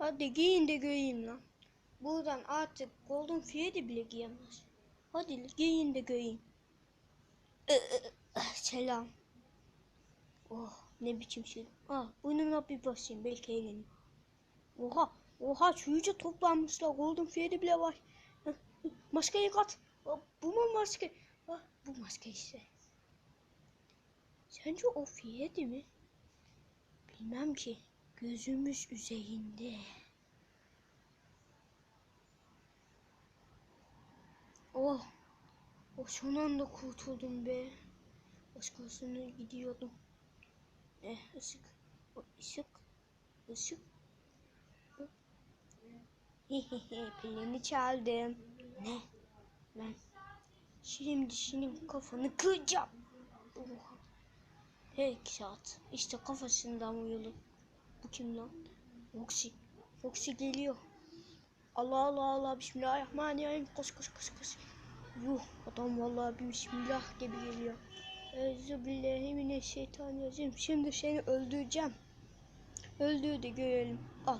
Hadi giyin de göreyim lan. Buradan artık Golden Freddy bile giyemez. Hadi giyin de göreyim. Selam. Oh ne biçim şey. Ah burnuna bir basayım belki eğlenin. Oha oha çürüyücü toplanmışlar. Golden Freddy bile var. Maskeyi kat. Ah, Bu mu maske? Ah, bu maske işte. Sence o Freddy mi? Bilmem ki. Gözümüz üzerinde. Oh. Oh son anda kurtuldum be. Başkasına gidiyordum. Eh ışık. O ışık. Işık. Hehehe pilini çaldım. Ne? Ben şimdi senin kafanı kıracağım. Oha. Peki saat. İşte kafasından uyulu. Bu kim lan? Foxy. Foxy geliyor. Allah Allah Allah Bismillahirrahmanirrahim. Koş koş koş koş. Yuh adam vallahi bir Bismillah gibi geliyor. Euzubillahimineşşeytanirracim. Şimdi seni öldüreceğim. Öldür de görelim. Al.